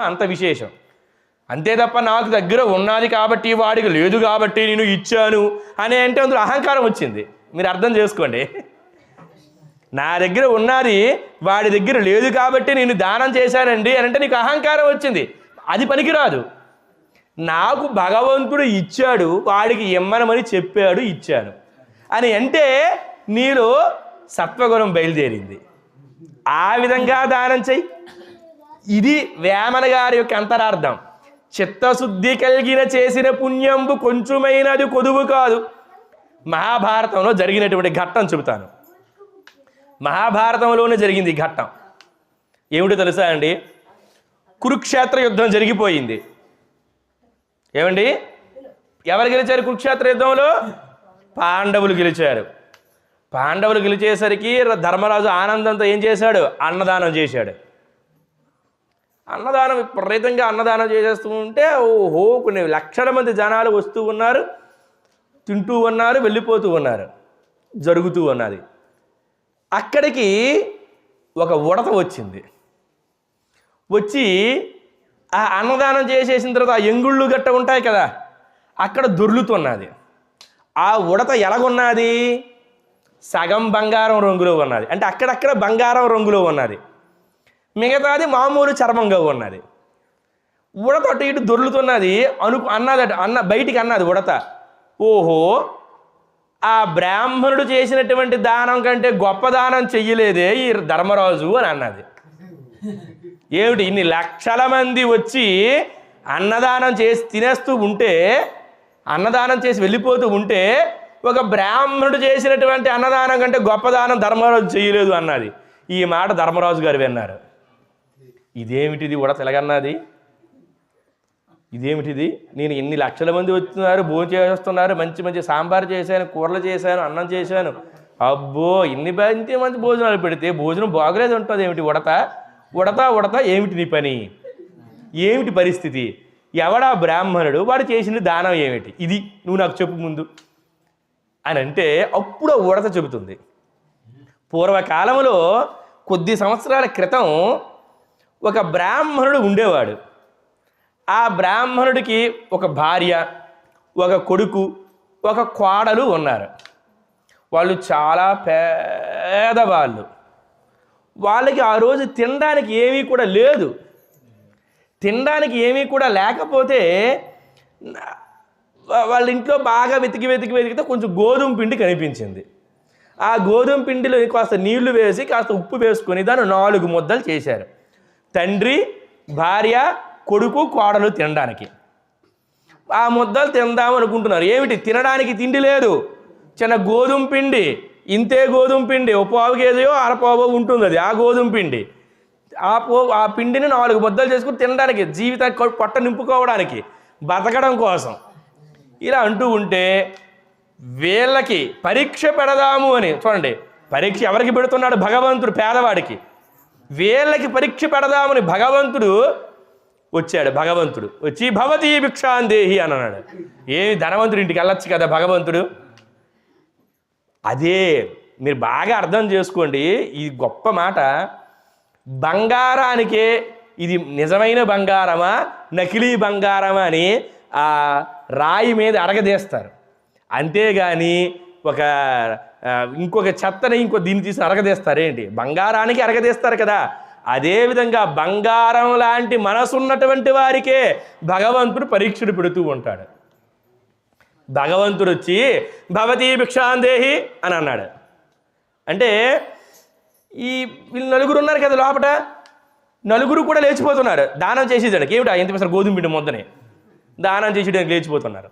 అంత విశేషం. అంతే తప్ప నాకు దగ్గర ఉన్నది కాబట్టి వాడికి లేదు కాబట్టి నేను ఇచ్చాను అని అంటే అందులో అహంకారం వచ్చింది. మీరు అర్థం చేసుకోండి. నా దగ్గర ఉన్నది వాడి దగ్గర లేదు కాబట్టి నేను దానం చేశానండి అని అంటే నీకు అహంకారం వచ్చింది. అది పనికిరాదు. నాకు భగవంతుడు ఇచ్చాడు వాడికి ఇమ్మనమని చెప్పాడు ఇచ్చాను. అని అంటే నీలో సత్వగుణం బయలుదేరింది. ఆ విధంగా దానం చెయ్యి. ఇది వేమన గారి యొక్క అంతరార్థం. చిత్తశుద్ధి కలిగిన చేసిన పుణ్యంబు కొంచెమైనది కొదువు కాదు. మహాభారతంలో జరిగినటువంటి ఘట్టం చెబుతాను. మహాభారతంలోనే జరిగింది ఈ ఘట్టం. ఏమిటో తెలుసా అండి? కురుక్షేత్ర యుద్ధం జరిగిపోయింది. ఏమండి? ఎవరు గెలిచారు కురుక్షేత్ర యుద్ధంలో? పాండవులు గెలిచారు. పాండవులు గెలిచేసరికి ధర్మరాజు ఆనందంతో ఏం చేశాడు? అన్నదానం చేశాడు. అన్నదానం విపరీతంగా అన్నదానం చేసేస్తూ ఉంటే ఓహో కొన్ని లక్షల మంది జనాలు వస్తూ ఉన్నారు తింటూ ఉన్నారు వెళ్ళిపోతూ ఉన్నారు జరుగుతూ ఉన్నది. అక్కడికి ఒక ఉడత వచ్చింది. వచ్చి ఆ అన్నదానం చేసేసిన తర్వాత ఆ ఎంగుళ్ళు గట్ట ఉంటాయి కదా అక్కడ దొర్లుతున్నది. ఆ ఉడత ఎలాగున్నది? సగం బంగారం రంగులో ఉన్నది. అంటే అక్కడక్కడ బంగారం రంగులో ఉన్నది. మిగతాది మామూలు చర్మంగా ఉన్నది. ఉడత అటు ఇటు దొర్లుతున్నది అను అన్నదట అన్న బయటికి అన్నది ఉడత. ఓహో ఆ బ్రాహ్మణుడు చేసినటువంటి దానం కంటే గొప్ప దానం చెయ్యలేదే ఈ ధర్మరాజు అని అన్నది. ఏమిటి ఇన్ని లక్షల మంది వచ్చి అన్నదానం చేసి తినేస్తూ ఉంటే అన్నదానం చేసి వెళ్ళిపోతూ ఉంటే ఒక బ్రాహ్మణుడు చేసినటువంటి అన్నదానం కంటే గొప్ప దానం ధర్మరాజు చేయలేదు అన్నది. ఈ మాట ధర్మరాజు గారు విన్నారు. ఇదేమిటిది కూడా తెలగన్నది? ఇదేమిటిది? నేను ఎన్ని లక్షల మంది వస్తున్నారు భోజనం చేస్తున్నారు మంచి మంచి సాంబార్ చేశాను కూరలు చేశాను అన్నం చేశాను. అబ్బో ఇన్ని మంచి మంచి భోజనాలు పెడితే భోజనం బాగలేదు ఉంటుంది ఏమిటి ఉడత ఉడత ఉడత ఏమిటి నీ పని? ఏమిటి పరిస్థితి? ఎవడా బ్రాహ్మణుడు? వాడు చేసిన దానం ఏమిటి? ఇది నువ్వు నాకు చెప్పు ముందు. అని అంటే అప్పుడు ఉడత చెబుతుంది. పూర్వకాలంలో కొద్ది సంవత్సరాల క్రితం ఒక బ్రాహ్మణుడు ఉండేవాడు. ఆ బ్రాహ్మణుడికి ఒక భార్య ఒక కొడుకు ఒక కోడలు ఉన్నారు. వాళ్ళు చాలా పేదవాళ్ళు. వాళ్ళకి ఆ రోజు తినడానికి ఏమీ కూడా లేదు. తినడానికి ఏమీ కూడా లేకపోతే వాళ్ళ ఇంట్లో బాగా వెతికి వెతికి వెతికితే కొంచెం గోధుమ పిండి కనిపించింది. ఆ గోధుమ పిండిలో కాస్త నీళ్ళు వేసి కాస్త ఉప్పు వేసుకొని దాన్ని నాలుగు ముద్దలు చేశారు. తండ్రి భార్య కొడుకు కోడలు తినడానికి. ఆ ముద్దలు తిందాం అనుకుంటున్నారు. ఏమిటి? తినడానికి తిండి లేదు. చిన్న గోధుమ పిండి ఇంతే గోధుమ పిండి ఓ పావు కేజీయో అరపావో ఉంటుంది అది ఆ గోధుమ పిండి. ఆ పో ఆ పిండిని నాలుగు ముద్దలు చేసుకుని తినడానికి జీవితానికి పొట్ట నింపుకోవడానికి బతకడం కోసం. ఇలా అంటూ ఉంటే వీళ్ళకి పరీక్ష పెడదాము అని చూడండి పరీక్ష ఎవరికి పెడుతున్నాడు? భగవంతుడు పేదవాడికి. వీళ్ళకి పరీక్ష పెడదామని భగవంతుడు వచ్చాడు. భగవంతుడు వచ్చి భవతి భిక్షాందేహి అని అన్నాడు. ఏమి ధనవంతుడు ఇంటికి వెళ్ళొచ్చు కదా భగవంతుడు? అదే మీరు బాగా అర్థం చేసుకోండి. ఈ గొప్ప మాట బంగారానికే ఇది నిజమైన బంగారమా నకిలీ బంగారమా అని ఆ రాయి మీద అడగదీస్తారు అంతేగాని ఒక ఇంకొక చెత్తని ఇంకో దీన్ని తీసి అరగదీస్తారేంటి బంగారానికి అరగదీస్తారు కదా. అదేవిధంగా బంగారం లాంటి మనసు ఉన్నటువంటి వారికే భగవంతుడు పరీక్షలు పెడుతూ ఉంటాడు. భగవంతుడు వచ్చి భవతీ భిక్షాందేహి అని అన్నాడు. అంటే ఈ వీళ్ళు నలుగురు ఉన్నారు కదా లోపట. నలుగురు కూడా లేచిపోతున్నారు. దానం చేసేదానికి. ఏమిటా? ఎంత పెసర గోధుమ పిండి మొద్దనే దానం చేసేయడానికి లేచిపోతున్నారు.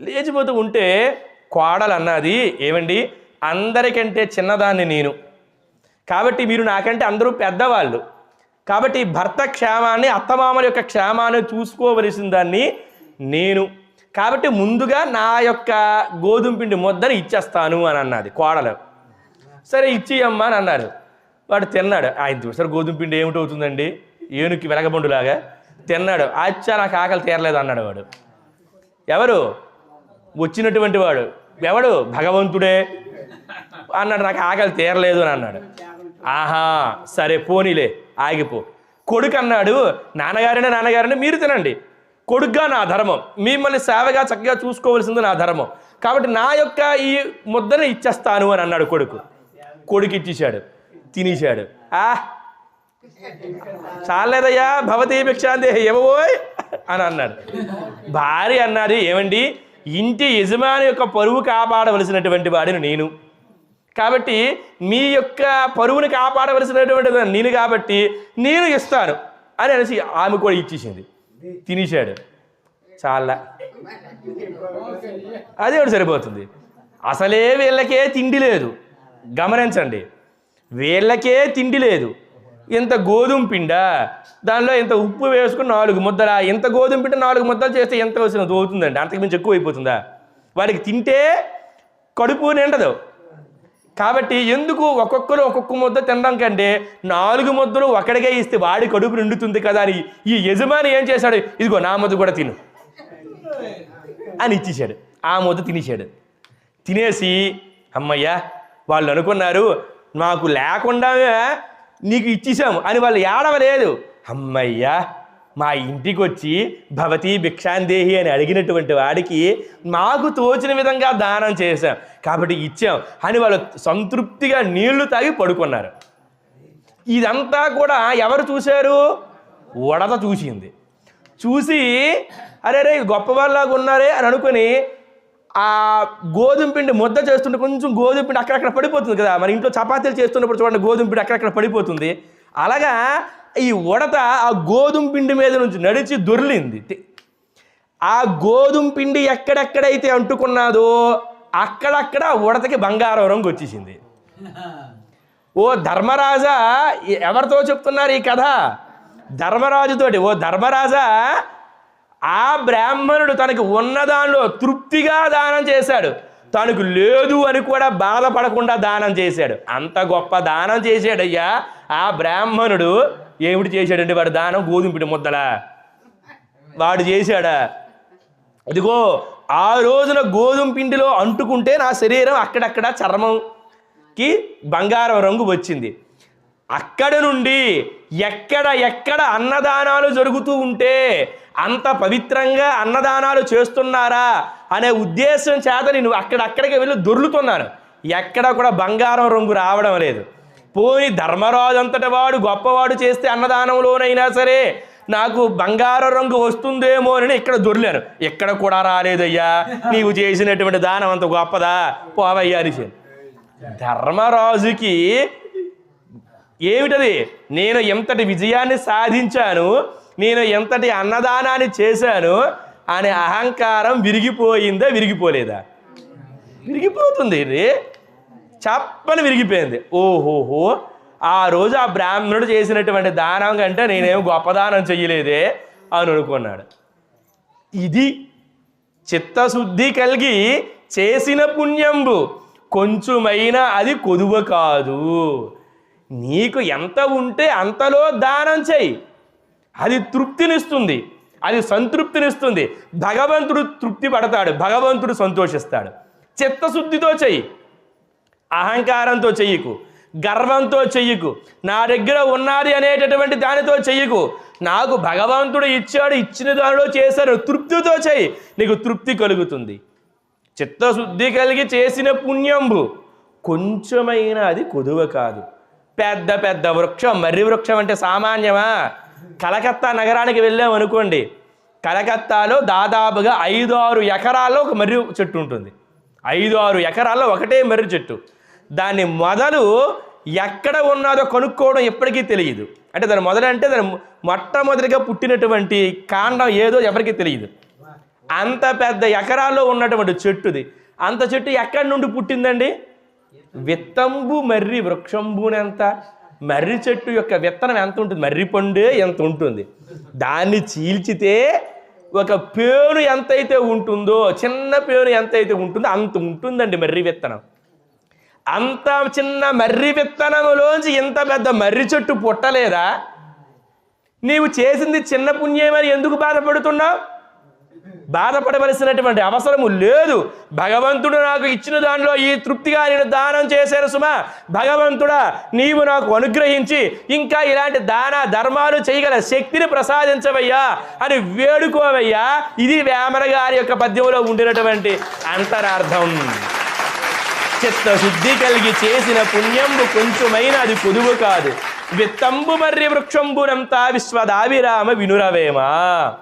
లేచిపోతూ ఉంటే కోడలు అన్నది ఏమండి? అందరికంటే చిన్నదాన్ని నేను. కాబట్టి మీరు నాకంటే అందరూ పెద్దవాళ్ళు. కాబట్టి భర్త క్షేమాన్ని అత్తమామల యొక్క క్షేమాన్ని చూసుకోవలసిన దాన్ని నేను. కాబట్టి ముందుగా నా యొక్క గోధుమ పిండి ముద్దని ఇచ్చేస్తాను అని అన్నది కోడలు సరే ఇచ్చేయమ్మా అని అన్నారు. వాడు తిన్నాడు. ఆయన చూసారు గోధుమ పిండి ఏమిటవుతుందండి ఏనుకి వెలగబండులాగా తిన్నాడు. అచ్చా నాకు ఆకలి తీరలేదు అన్నాడు వాడు. ఎవరు? వచ్చినటువంటి వాడు. ఎవడు? భగవంతుడే. అన్నాడు నాకు ఆకలి తీరలేదు అని అన్నాడు. ఆహా సరే పోనీలే ఆగిపో. కొడుకు అన్నాడు నాన్నగారనే నాన్నగారని మీరు తినండి. కొడుగ్గా నా ధర్మం. మిమ్మల్ని సేవగా చక్కగా చూసుకోవాల్సింది నా ధర్మం. కాబట్టి నా యొక్క ఈ ముద్దను ఇచ్చేస్తాను అని అన్నాడు కొడుకు. కొడుకు ఇచ్చేశాడు తినేశాడు. ఆ చాలేదయ్యా భవతీ భిక్షాంతి ఏమోయ్ అని అన్నాడు. భార్య అన్నది ఏమండి ఇంటి యజమాని యొక్క పరువు కాపాడవలసినటువంటి వాడిని నేను. కాబట్టి మీ యొక్క పరువుని కాపాడవలసినటువంటి నేను కాబట్టి నేను ఇస్తాను అని అనేసి ఆమె కూడా ఇచ్చేసింది. తినేశాడు. చాలా. అదే ఒకటి సరిపోతుంది. అసలే వీళ్ళకే తిండి లేదు. గమనించండి. వీళ్ళకే తిండి లేదు. ఇంత గోధుమ పిండా? దానిలో ఇంత ఉప్పు వేసుకుని నాలుగు ముద్దల? ఇంత గోధుమ పిండి నాలుగు ముద్దలు చేస్తే ఎంత వచ్చిన అవుతుందండి అంతకుమించి ఎక్కువ అయిపోతుందా? వాడికి తింటే కడుపు నిండదు. కాబట్టి ఎందుకు ఒక్కొక్కరు ఒక్కొక్క ముద్ద తినడం కంటే నాలుగు ముద్దలు ఒక్కడికే ఇస్తే వాడి కడుపు నిండుతుంది కదా అని ఈ యజమాని ఏం చేశాడు? ఇదిగో నా ముద్ద కూడా తిను. అని ఇచ్చేశాడు. ఆ ముద్ద తినేశాడు. తినేసి అమ్మయ్యా వాళ్ళు అనుకున్నారు మాకు లేకుండా నీకు ఇచ్చేసాము. అని వాళ్ళు ఏడవలేదు. అమ్మయ్యా మా ఇంటికి వచ్చి భవతి భిక్షాందేహి అని అడిగినటువంటి వాడికి మాకు తోచిన విధంగా దానం చేశాం. కాబట్టి ఇచ్చాం. అని వాళ్ళు సంతృప్తిగా నీళ్ళు తాగి పడుకున్నారు. ఇదంతా కూడా ఎవరు చూశారు? ఉడత చూసింది. చూసి అరే రే గొప్పవాళ్ళలాగా ఉన్నారే అని అనుకుని ఆ గోధుమ పిండి ముద్ద చేస్తుంటే కొంచెం గోధుమ పిండి అక్కడక్కడ పడిపోతుంది కదా. మన ఇంట్లో చపాతీలు చేస్తున్నప్పుడు చూడండి గోధుమ పిండి అక్కడక్కడ పడిపోతుంది. అలాగా ఈ ఉడత ఆ గోధుమ పిండి మీద నుంచి నడిచి దొర్లింది. ఆ గోధుమ పిండి ఎక్కడెక్కడైతే అంటుకున్నాదో అక్కడక్కడ ఉడతకి బంగారం రంగు వచ్చేసింది. ఓ ధర్మరాజా ఎవరితో చెప్తున్నారు ఈ కథ? ధర్మరాజుతోటి. ఓ ధర్మరాజా ఆ బ్రాహ్మణుడు తనకు ఉన్న దానిలో తృప్తిగా దానం చేశాడు. తనకు లేదు అని కూడా బాధపడకుండా దానం చేశాడు. అంత గొప్ప దానం చేశాడయ్యా. ఆ బ్రాహ్మణుడు ఏమిటి చేశాడండి? వాడు దానం గోధుమపిడి ముద్దలా? వాడు చేశాడా? ఇదిగో ఆ రోజున గోధుమ పిండిలో అంటుకుంటే నా శరీరం అక్కడక్కడ చర్మంకి బంగారం రంగు వచ్చింది. అక్కడ నుండి ఎక్కడ ఎక్కడ అన్నదానాలు జరుగుతూ ఉంటే అంత పవిత్రంగా అన్నదానాలు చేస్తున్నారా అనే ఉద్దేశం చేత నేను అక్కడక్కడికి వెళ్ళి దొర్లుతున్నాను. ఎక్కడ కూడా బంగారం రంగు రావడం లేదు. పోయి ధర్మరాజు అంతటి వాడు గొప్పవాడు చేస్తే అన్నదానంలోనైనా సరే నాకు బంగారం రంగు వస్తుందేమో అని ఇక్కడ దొర్లాను. ఎక్కడ కూడా రాలేదయ్యా. నీవు చేసినటువంటి దానం అంత గొప్పదా? పోవయ్యా అనిసాను ధర్మరాజుకి ఏమిటది? నేను ఎంతటి విజయాన్ని సాధించాను నేను ఎంతటి అన్నదానాన్ని చేశాను అనే అహంకారం విరిగిపోయిందా విరిగిపోలేదా? విరిగిపోతుంది చప్పని విరిగిపోయింది. ఓహోహో ఆ రోజు ఆ బ్రాహ్మణుడు చేసినటువంటి దానం కంటే నేనేం గొప్పదానం చెయ్యలేదే అని అనుకున్నాడు. ఇది చిత్తశుద్ధి కలిగి చేసిన పుణ్యంబు. కొంచెమైనా అది కొదువ కాదు. నీకు ఎంత ఉంటే అంతలో దానం చెయ్యి అది తృప్తినిస్తుంది. అది సంతృప్తినిస్తుంది. భగవంతుడు తృప్తి పడతాడు. భగవంతుడు సంతోషిస్తాడు. చిత్తశుద్ధితో చెయ్యి. అహంకారంతో చెయ్యకు. గర్వంతో చెయ్యకు. నా దగ్గర ఉన్నది అనేటటువంటి దానితో చెయ్యకు. నాకు భగవంతుడు ఇచ్చాడు ఇచ్చిన దానిలో చేశాడు. తృప్తితో చెయ్యి. నీకు తృప్తి కలుగుతుంది. చిత్తశుద్ధి కలిగి చేసిన పుణ్యంబు కొంచెమైన అది కొదువ కాదు. పెద్ద పెద్ద వృక్షం మర్రి వృక్షం అంటే సామాన్యమా? కలకత్తా నగరానికి వెళ్ళాం అనుకోండి. కలకత్తాలో దాదాపుగా ఐదు ఆరు ఎకరాల్లో ఒక మర్రి చెట్టు ఉంటుంది. ఐదు ఆరు ఎకరాల్లో ఒకటే మర్రి చెట్టు. దాని మొదలు ఎక్కడ ఉన్నదో కనుక్కోవడం ఎప్పటికీ తెలియదు. అంటే దాని మొదలంటే దాని మొట్టమొదటిగా పుట్టినటువంటి కాండం ఏదో ఎవరికీ తెలియదు. అంత పెద్ద ఎకరాల్లో ఉన్నటువంటి చెట్టుది. అంత చెట్టు ఎక్కడి నుండి పుట్టిందండి? విత్తంబు మర్రి వృక్షంబునెంత మర్రి చెట్టు యొక్క విత్తనం ఎంత ఉంటుంది? మర్రి పండే ఎంత ఉంటుంది? దాన్ని చీల్చితే ఒక పేను ఎంతైతే ఉంటుందో చిన్న పేను ఎంతైతే ఉంటుందో అంత ఉంటుందండి మర్రి విత్తనం. అంత చిన్న మర్రి విత్తనములోంచి ఇంత పెద్ద మర్రి చెట్టు పుట్టలేదా? నీవు చేసింది చిన్న పుణ్యమని ఎందుకు బాధపడుతున్నావు? బాధపడవలసినటువంటి అవసరము లేదు. భగవంతుడు నాకు ఇచ్చిన దానిలో ఈ తృప్తిగా నేను దానం చేశాను సుమా. భగవంతుడా నీవు నాకు అనుగ్రహించి ఇంకా ఇలాంటి దాన ధర్మాలు చేయగల శక్తిని ప్రసాదించవయ్యా అని వేడుకోవయ్యా. ఇది వేమన గారి యొక్క పద్యంలో ఉండినటువంటి అంతరార్థం. చిత్తశుద్ధి కలిగి చేసిన పుణ్యంబు కొంచెమైన అది పొదువు కాదు. విత్తంబు మర్రి వృక్షంబునంతా విశ్వదావిరామ వినురవేమా.